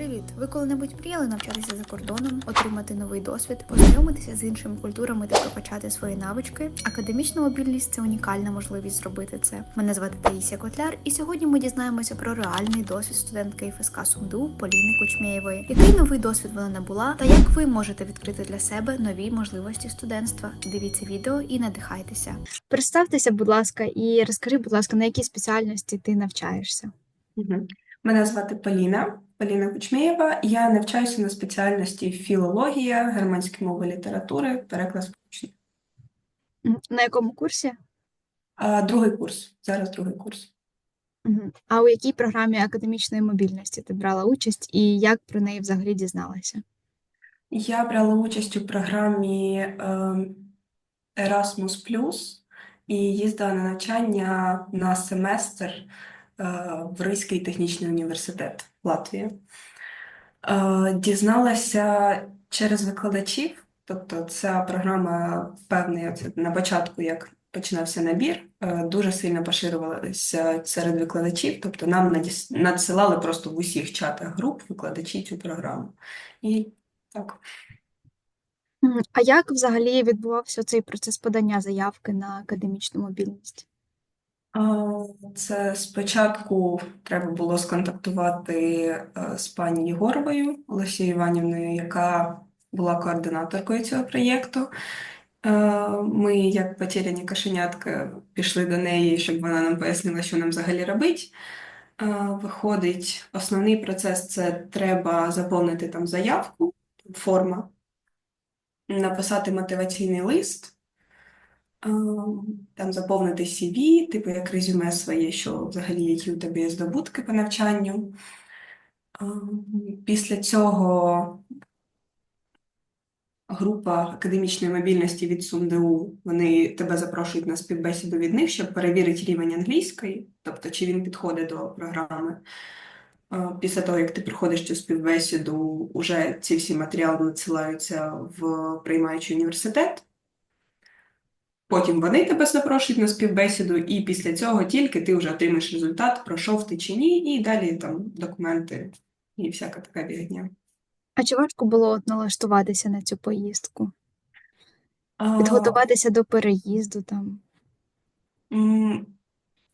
Привіт! Ви коли-небудь мріяли навчатися за кордоном, отримати новий досвід, познайомитися з іншими культурами та прокачати свої навички? Академічна мобільність це унікальна можливість зробити це. Мене звати Таїсія Котляр, і сьогодні ми дізнаємося про реальний досвід студентки ФСК СумДУ Поліни Кучмєєвої. Який новий досвід вона набула, та як ви можете відкрити для себе нові можливості студентства? Дивіться відео і надихайтеся. Представтеся, будь ласка, і розкажи, будь ласка, на якій спеціальності ти навчаєшся? Мене звати Поліна, Поліна Кучмєєва. Я навчаюся на спеціальності філологія, германські мови літератури, переклад сполучних. На якому курсі? А, другий курс. Зараз другий курс. А у якій програмі академічної мобільності ти брала участь і як про неї взагалі дізналася? Я брала участь у програмі ем, Erasmus+, і їздила на навчання на семестр е, в Ризький технічний університет в Латвії. Е, Дізналася через викладачів, тобто ця програма певний на початку, як починався набір, е, дуже сильно поширювалася серед викладачів, тобто нам надсилали просто в усіх чатах груп викладачі цю програму. І так. А як взагалі відбувався цей процес подання заявки на академічну мобільність? Це спочатку треба було сконтактувати е, з пані Єгоровою Олесією Іванівною, яка була координаторкою цього проєкту. Е, Ми, як потеряні кошенятка, пішли до неї, щоб вона нам пояснила, що нам взагалі робить. Е, Виходить, основний процес це треба заповнити там заявку, форма, написати мотиваційний лист. Ем, Там заповнити CV, типу як резюме своє, що взагалі які у тебе є здобутки по навчанню. Ем, Після цього група академічної мобільності від СумДУ, вони тебе запрошують на співбесіду від них, щоб перевірити рівень англійської, тобто чи він підходить до програми. Е, Після того, як ти приходиш цю співбесіду, уже ці всі матеріали надсилаються в приймаючий університет. Потім вони тебе запрошують на співбесіду, і після цього тільки ти вже отримаєш результат, пройшов ти чи ні, і далі там документи і всяка така бігня. А чи важко було от налаштуватися на цю поїздку? А, Підготуватися до переїзду там?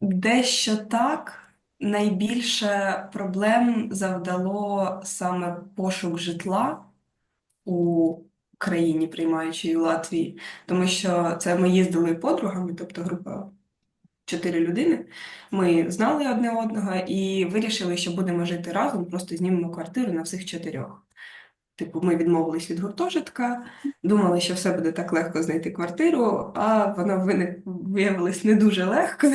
Дещо так. Найбільше проблем завдало саме пошук житла у країні, приймаючій Латвії, тому що це ми їздили подругами, тобто група чотири людини. Ми знали одне одного і вирішили, що будемо жити разом, просто знімемо квартиру на всіх чотирьох. Типу, ми відмовились від гуртожитка, думали, що все буде так легко знайти квартиру, а воно виявилось не дуже легко.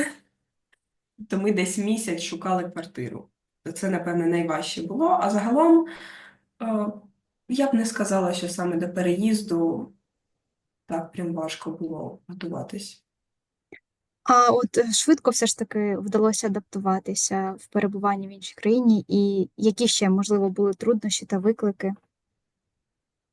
То ми десь місяць шукали квартиру. Це, напевне, найважче було. А загалом, е, я б не сказала, що саме до переїзду так прям важко було готуватись. А от е, швидко все ж таки вдалося адаптуватися в перебуванні в іншій країні, і які ще, можливо, були труднощі та виклики?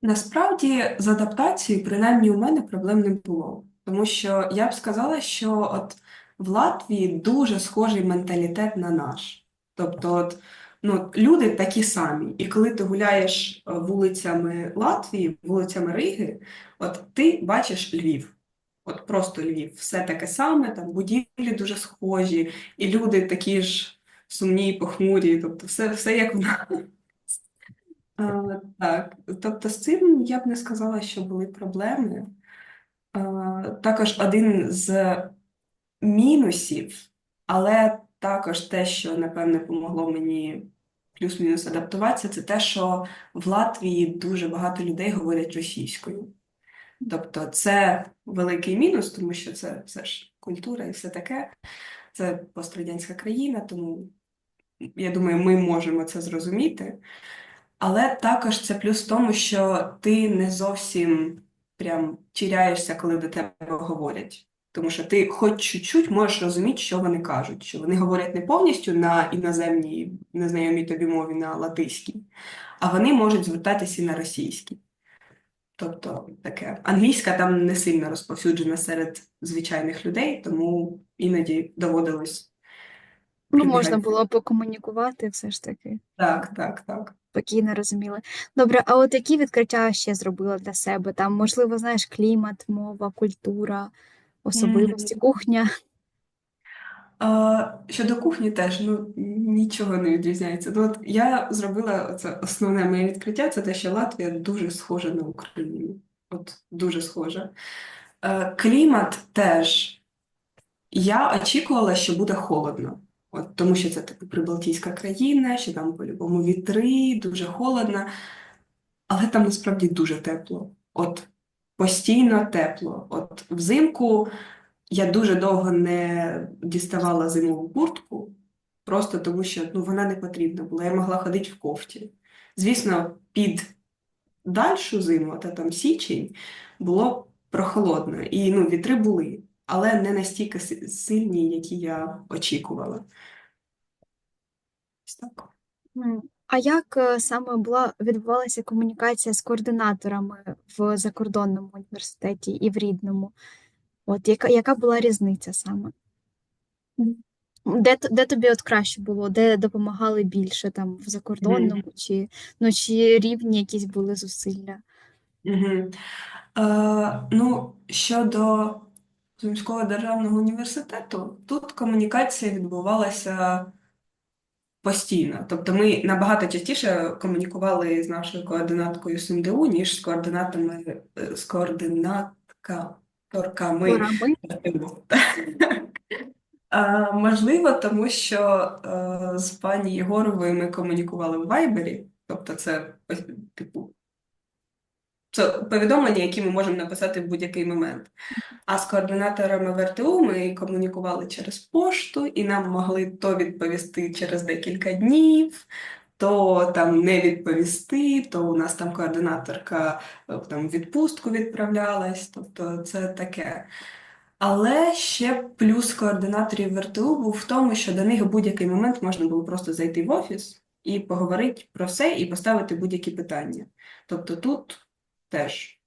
Насправді, з адаптацією, принаймні, у мене проблем не було. Тому що я б сказала, що от в Латвії дуже схожий менталітет на наш. Тобто, от, ну, люди такі самі. І коли ти гуляєш е, вулицями Латвії, вулицями Риги, от ти бачиш Львів. От просто Львів. Все таке саме, там будівлі дуже схожі, і люди такі ж сумні, похмурі, тобто все, все як в нас. Е, Так, тобто з цим я б не сказала, що були проблеми. Е, Також один з мінусів, але також те, що, напевне, помогло мені плюс-мінус адаптуватися, це те, що в Латвії дуже багато людей говорять російською. Тобто це великий мінус, тому що це все ж культура і все таке. Це пострадянська країна, тому я думаю, ми можемо це зрозуміти. Але також це плюс в тому, що ти не зовсім прям тіряєшся, коли до тебе говорять. Тому що ти хоч чуть-чуть можеш розуміти, що вони кажуть, що вони говорять не повністю на іноземній, незнайомій тобі мові, на латиській, а вони можуть звертатися і на російській. Тобто таке. Англійська там не сильно розповсюджена серед звичайних людей, тому іноді доводилось Ну, можна було покомунікувати все ж таки. Так, так, так. спокійно розуміли. Добре, а от які відкриття ще зробила для себе? Там, можливо, знаєш, клімат, мова, культура, особливості, кухня. А, щодо кухні теж ну, нічого не відрізняється. Ну, от я зробила це основне моє відкриття, це те, що Латвія дуже схожа на Україну. От дуже схожа. Е, клімат теж. Я очікувала, що буде холодно. От, тому що це типу прибалтійська країна, що там по-любому вітри, дуже холодно. Але там насправді дуже тепло. От постійно тепло. От взимку я дуже довго не діставала зимову куртку, просто тому що ну, вона не потрібна була. Я могла ходити в кофті. Звісно, під дальшу зиму, та там січень, було прохолодно. І ну, вітри були, але не настільки сильні, які я очікувала. Так. А як е, саме була відбувалася комунікація з координаторами в закордонному університеті і в рідному? От яка, яка була різниця саме? Де, т- де тобі от краще було, де допомагали більше там в закордонному, чи, ну, чи рівні якісь були зусилля? Угу. Е, ну, щодо Сумського державного університету, тут комунікація відбувалася постійно. Тобто ми набагато частіше комунікували з нашою координаткою СМДУ, ніж з координатами, е, з координаторками А, можливо, тому що е, з пані Єгоровою ми комунікували в Вайбері, тобто це типу це повідомлення, які ми можемо написати в будь-який момент. А з координаторами в РТУ ми комунікували через пошту, і нам могли то відповісти через декілька днів, то там не відповісти, то у нас там координаторка е, там відпустку відправлялась, тобто це таке. Але ще плюс координаторів в РТУ був в тому, що до них в будь-який момент можна було просто зайти в офіс і поговорити про все, і поставити будь-які питання. Тобто тут теж.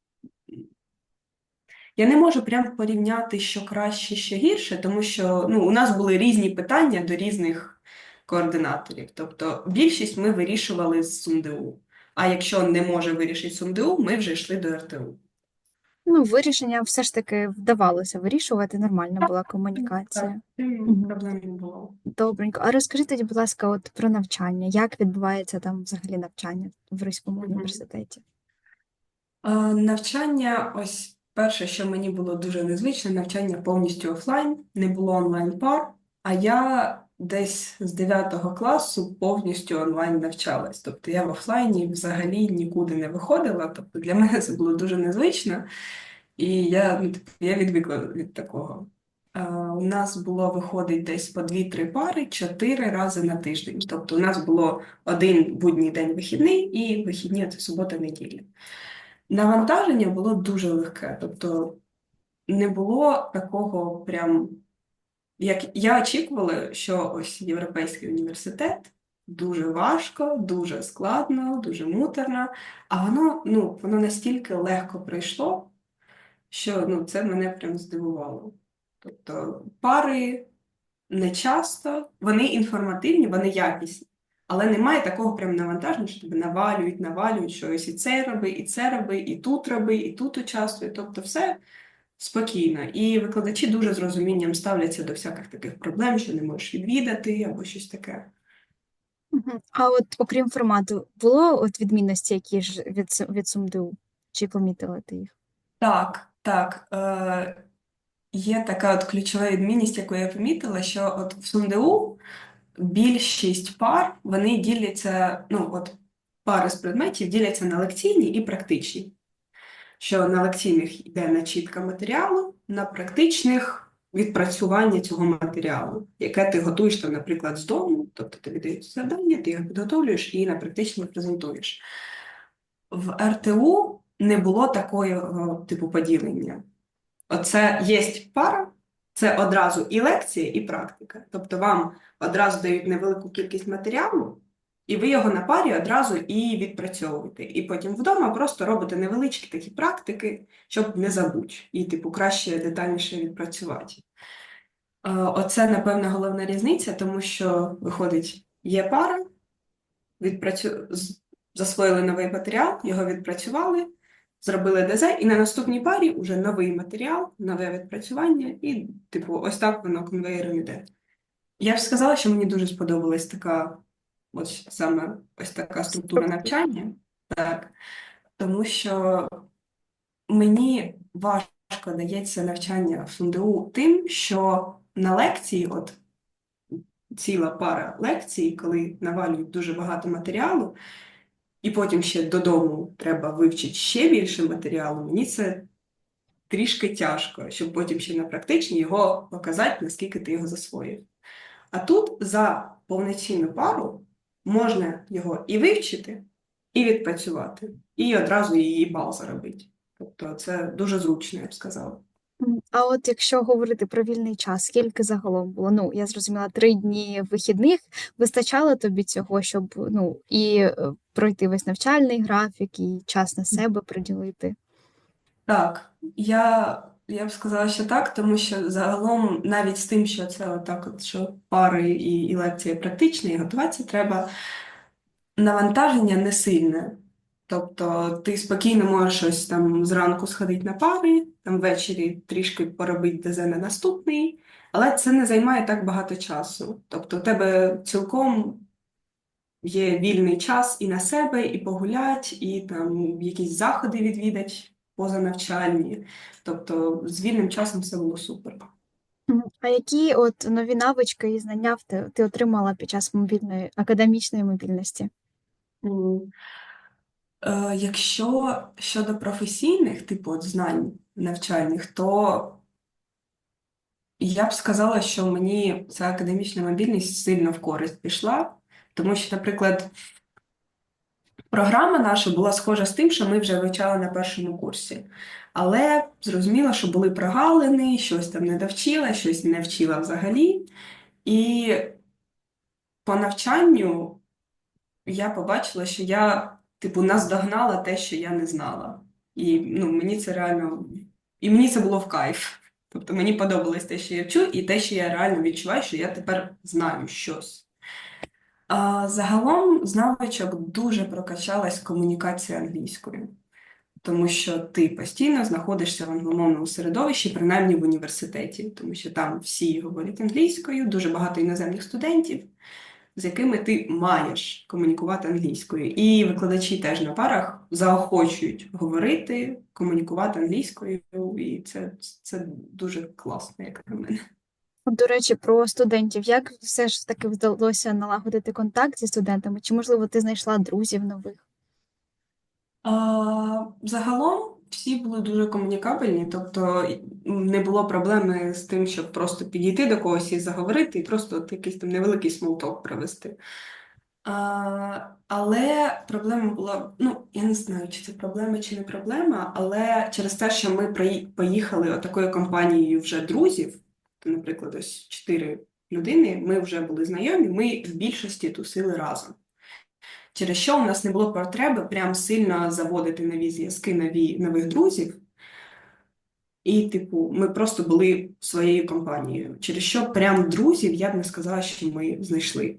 Я не можу прям порівняти, що краще, що гірше, тому що ну, у нас були різні питання до різних координаторів. Тобто більшість ми вирішували з СумДУ. А якщо не може вирішити СумДУ, ми вже йшли до РТУ. Ну, вирішення все ж таки вдавалося вирішувати, нормальна була комунікація. Мгм. Проблем не було. Добренько. А розкажи тоді, будь ласка, от про навчання. Як відбувається там взагалі навчання в Ризькому Мгм. університеті? Е, Навчання, ось перше, що мені було дуже незвичне, навчання повністю офлайн, не було онлайн пар, а я десь з 9 класу повністю онлайн навчалась. Тобто я в офлайні взагалі нікуди не виходила. Тобто для мене це було дуже незвично, і я, ну, типу, я відвикла від такого. Е, У нас було виходить десь по 2-3 пари 4 рази на тиждень. Тобто у нас було один будній день вихідний і вихідні це субота-неділя. Навантаження було дуже легке, тобто не було такого прям, як я очікувала, що ось Європейський університет дуже важко, дуже складно, дуже муторно, а воно, ну, воно настільки легко пройшло, що ну, це мене прям здивувало. Тобто пари не часто, вони інформативні, вони якісні. Але немає такого прям навантаження, що тебе навалюють, навалюють, що ось і це роби, і це роби, і тут роби, і тут участвуй. Тобто все спокійно. І викладачі дуже з розумінням ставляться до всяких таких проблем, що не можеш відвідати або щось таке. А от окрім формату, було от відмінності, які ж від, від СумДУ? Чи помітила ти їх? Так, так. Е, є така от ключова відмінність, яку я помітила, що от в СумДУ більшість пар, вони діляться, ну от пари з предметів діляться на лекційні і практичні. Що на лекційних йде начітка матеріалу, на практичних відпрацювання цього матеріалу, яке ти готуєш там, наприклад, з дому, тобто тобі дають завдання, ти його підготовлюєш і на практично презентуєш. В РТУ не було такого типу поділення. Оце є пара, це одразу і лекція, і практика. Тобто вам одразу дають невелику кількість матеріалу, і ви його на парі одразу і відпрацьовуєте. І потім вдома просто робите невеличкі такі практики, щоб не забути, і типу краще детальніше відпрацювати. Е, Оце, напевно, головна різниця, тому що виходить, є пара, відпрацю... засвоїли новий матеріал, його відпрацювали, зробили ДЗ, і на наступній парі вже новий матеріал, нове відпрацювання, і, типу, ось так воно конвеєром іде. Я ж сказала, що мені дуже сподобалась така, ось саме ось така структура навчання, так, тому що мені важко дається навчання в СУНДУ тим, що на лекції, от ціла пара лекцій, коли навалюють дуже багато матеріалу, і потім ще додому треба вивчити ще більше матеріалу, мені це трішки тяжко, щоб потім ще на практичній його показати, наскільки ти його засвоїв. А тут за повноцінну пару можна його і вивчити, і відпрацювати, і одразу її бал заробити. Тобто це дуже зручно, я б сказала. А от якщо говорити про вільний час, скільки загалом було? Ну, я зрозуміла, три дні вихідних. Вистачало тобі цього, щоб ну і е, пройти весь навчальний графік, і час на себе приділити? Так, я, я б сказала, що так, тому що загалом навіть з тим, що це отак, от, що пари і, і лекції практичні, і готуватися треба, навантаження не сильне. Тобто ти спокійно можеш щось там зранку сходити на пари, там ввечері трішки поробити ДЗ на наступний, але це не займає так багато часу. Тобто у тебе цілком є вільний час і на себе, і погулять, і там якісь заходи відвідать позанавчальні. Тобто з вільним часом все було супер. А які от нові навички і знання ти, ти отримала під час мобільної академічної мобільності? М. Е, Якщо щодо професійних, типу, от знань навчальних, то я б сказала, що мені ця академічна мобільність сильно в користь пішла, тому що, наприклад, програма наша була схожа з тим, що ми вже вивчали на першому курсі. Але зрозуміло, що були прогалини, щось там не довчила, щось не вчила взагалі. І по навчанню я побачила, що я, типу, наздогнала те, що я не знала. І ну, мені це реально, і мені це було в кайф. Тобто мені подобалось те, що я вчу, і те, що я реально відчуваю, що я тепер знаю щось. А, загалом з навичок дуже прокачалась комунікація англійською, тому що ти постійно знаходишся в англомовному середовищі, принаймні в університеті, тому що там всі говорять англійською, дуже багато іноземних студентів, з якими ти маєш комунікувати англійською. І викладачі теж на парах заохочують говорити, комунікувати англійською, і це, це дуже класно, як на мене. До речі, про студентів. Як все ж таки вдалося налагодити контакт зі студентами? Чи, можливо, ти знайшла друзів нових? А, загалом всі були дуже комунікабельні, тобто не було проблеми з тим, щоб просто підійти до когось і заговорити, і просто от якийсь там невеликий смолток провести. А, але проблема була, ну, я не знаю, чи це проблема, чи не проблема, але через те, що ми поїхали отакою компанією вже друзів, наприклад, ось чотири людини, ми вже були знайомі, ми в більшості тусили разом. Через що у нас не було потреби прям сильно заводити нові зв'язки, нові, нових друзів. І, типу, ми просто були своєю компанією. Через що прям друзів я б не сказала, що ми знайшли.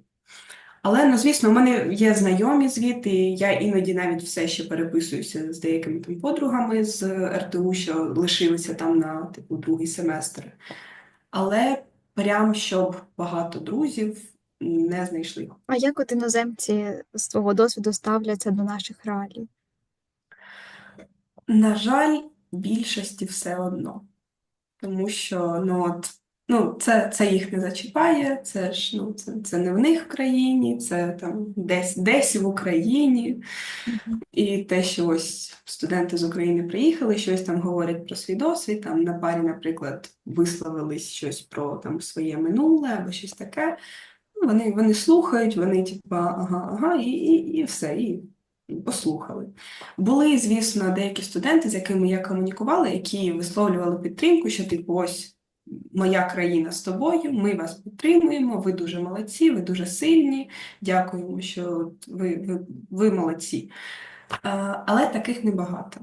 Але, ну, звісно, у мене є знайомі звідти, я іноді навіть все ще переписуюся з деякими там подругами з РТУ, що лишилися там на типу другий семестр. Але прям щоб багато друзів не знайшли. А як от іноземці з твого досвіду ставляться до наших реалій? На жаль, більшості все одно. Тому що ну, от, ну, це, це їх не зачіпає, це ж ну, це, це не в них в країні, це там десь, десь в Україні. І те, що ось студенти з України приїхали, щось там говорять про свій досвід, там на парі, наприклад, висловились щось про там своє минуле або щось таке. Вони, вони слухають, вони типа, ага, ага, і, і, і все, і послухали. Були, звісно, деякі студенти, з якими я комунікувала, які висловлювали підтримку, що типу, ось моя країна з тобою, ми вас підтримуємо, ви дуже молодці, ви дуже сильні, дякуємо, що ви, ви, ви молодці. Але таких небагато.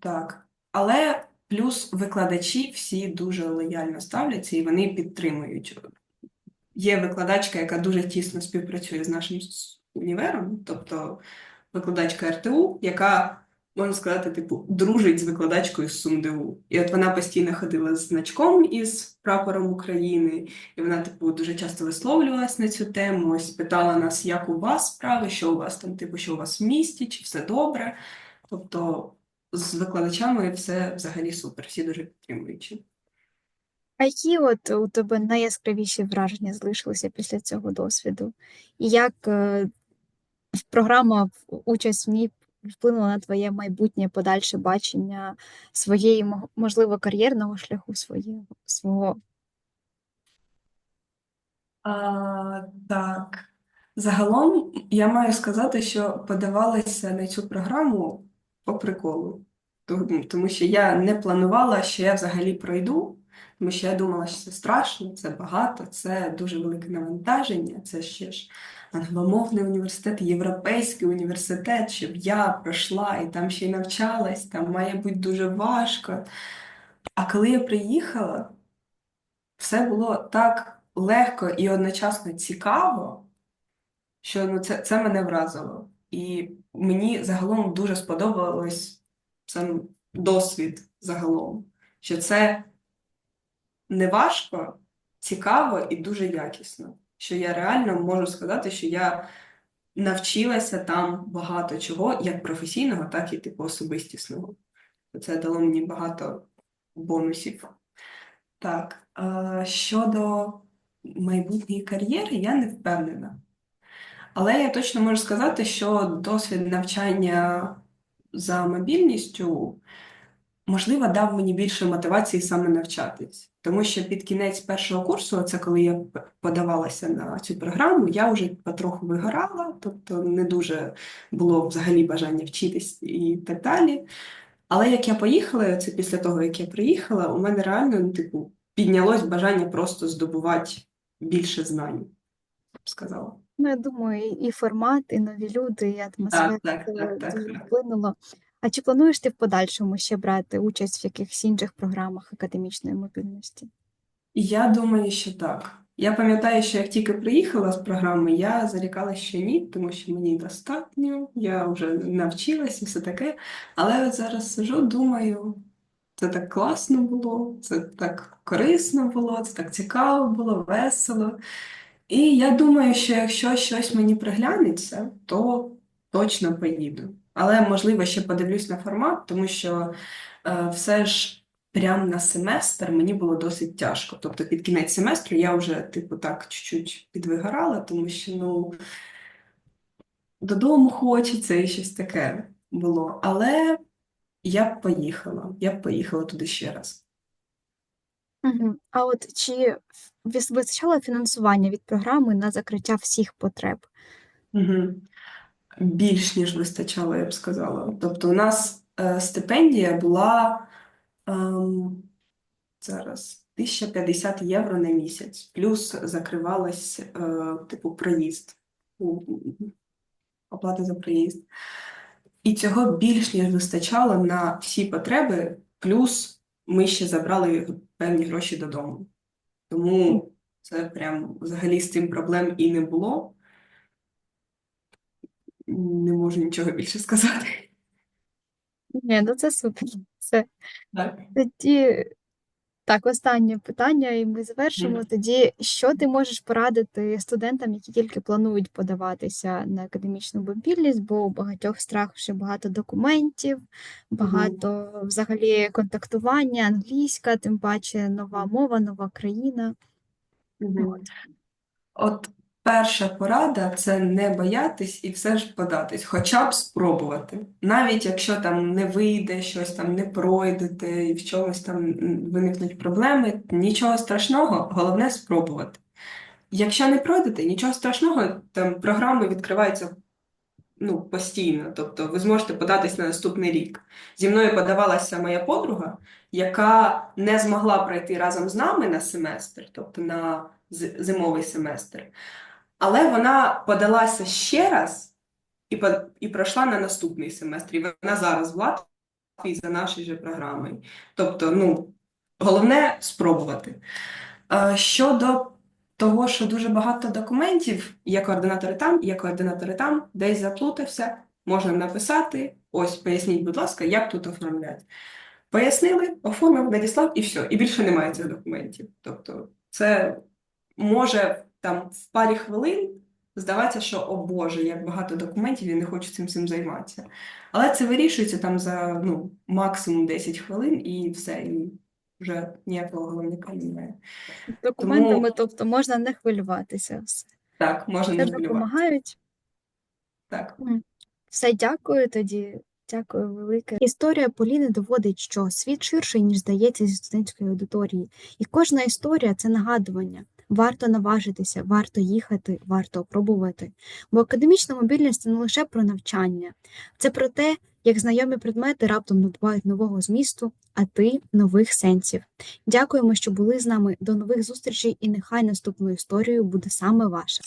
Так. Але плюс викладачі всі дуже лояльно ставляться і вони підтримують. Є викладачка, яка дуже тісно співпрацює з нашим універом, тобто викладачка РТУ, яка, можна сказати, типу, дружить з викладачкою з СумДУ. І от вона постійно ходила з значком із прапором України, і вона, типу, дуже часто висловлювалась на цю тему, ось питала нас, як у вас справи, що у вас там, типу, що у вас в місті, чи все добре. Тобто з викладачами все взагалі супер, всі дуже підтримуючі. А які от у тебе найяскравіші враження залишилися після цього досвіду? І як е, програма, участь в ній вплинула на твоє майбутнє подальше бачення своєї, мо- можливо, кар'єрного шляху своєго, свого? А, так. Загалом я маю сказати, що подавалася на цю програму по приколу. Тому що я не планувала, що я взагалі пройду, тому що я думала, що це страшно, це багато, це дуже велике навантаження, це ще ж англомовний університет, європейський університет, щоб я пройшла і там ще й навчалась, там має бути дуже важко. А коли я приїхала, все було так легко і одночасно цікаво, що ну, це, це мене вразило. І мені загалом дуже сподобалось сам досвід загалом, що це не важко, цікаво і дуже якісно. Що я реально можу сказати, що я навчилася там багато чого, як професійного, так і типу особистісного. Це дало мені багато бонусів. Так, щодо майбутньої кар'єри, я не впевнена. Але я точно можу сказати, що досвід навчання за мобільністю, можливо, дав мені більше мотивації саме навчатись. Тому що під кінець першого курсу, це коли я подавалася на цю програму, я вже потроху вигорала, тобто не дуже було взагалі бажання вчитись і так далі. Але як я поїхала, це після того, як я приїхала, у мене реально, ну, типу, піднялось бажання просто здобувати більше знань, я б сказала. Ну, я думаю, і формат, і нові люди, і атмосфера Так, так, так, так, дуже так. А чи плануєш ти в подальшому ще брати участь в якихось інших програмах академічної мобільності? Я думаю, що так. Я пам'ятаю, що як тільки приїхала з програми, я зарікалася, що ні, тому що мені достатньо, я вже навчилась і все таке. Але от зараз сижу, думаю, це так класно було, це так корисно було, це так цікаво було, весело. І я думаю, що якщо щось мені приглянеться, то точно поїду. Але, можливо, ще подивлюсь на формат, тому що е, все ж прям на семестр мені було досить тяжко. Тобто під кінець семестру я вже, типу, так чуть-чуть підвигорала, тому що, ну, додому хочеться і щось таке було. Але я б поїхала, я б поїхала туди ще раз. А от чи вис- вистачало фінансування від програми на закриття всіх потреб? Угу. Більш ніж вистачало, я б сказала. Тобто, у нас е, стипендія була ем, зараз 1050 євро на місяць, плюс закривалась е, типу проїзд, оплата за проїзд. І цього більш ніж вистачало на всі потреби, плюс ми ще забрали певні гроші додому. Тому це прям взагалі з цим проблем і не було. Не можу нічого більше сказати. Ні, ну це супер. Це Так. тоді так, останнє питання, і ми завершимо. Тоді, що ти можеш порадити студентам, які тільки планують подаватися на академічну мобільність, бо у багатьох страх ще багато документів, багато взагалі контактування, англійська, тим паче нова мова, нова країна. Мгм. От перша порада це не боятись і все ж податись, хоча б спробувати. Навіть якщо там не вийде, щось там не пройдете, і в чомусь там виникнуть проблеми, нічого страшного, головне спробувати. Якщо не пройдете, нічого страшного, там програми відкриваються ну, постійно. Тобто ви зможете податись на наступний рік. Зі мною подавалася моя подруга, яка не змогла пройти разом з нами на семестр, тобто на зимовий семестр. Але вона подалася ще раз і, і пройшла на наступний семестр. І вона зараз в Латвії за нашою же програмою. Тобто, ну, головне спробувати. Щодо того, що дуже багато документів, є координатори там, є координатори там, десь заплутався, можна написати, ось, поясніть, будь ласка, як тут оформляти. Пояснили, оформив, надіслав і все, і більше немає цих документів. Тобто, це може там в парі хвилин здаватися, що о Боже, як багато документів, я не хочу цим всім займатися. Але це вирішується там за ну, максимум 10 хвилин і все, і вже ніякого головника немає. Документами, тобто можна не хвилюватися. Все, Так, можна не Все хвилювати. допомагають. Так. Все, дякую тоді. Дякую велике. Історія Поліни доводить, що світ ширший, ніж здається зі студентської аудиторії. І кожна історія це нагадування. Варто наважитися, варто їхати, варто пробувати. Бо академічна мобільність це не лише про навчання, це про те, як знайомі предмети раптом набувають нового змісту, а ти нових сенсів. Дякуємо, що були з нами. До нових зустрічей, і нехай наступною історією буде саме ваша.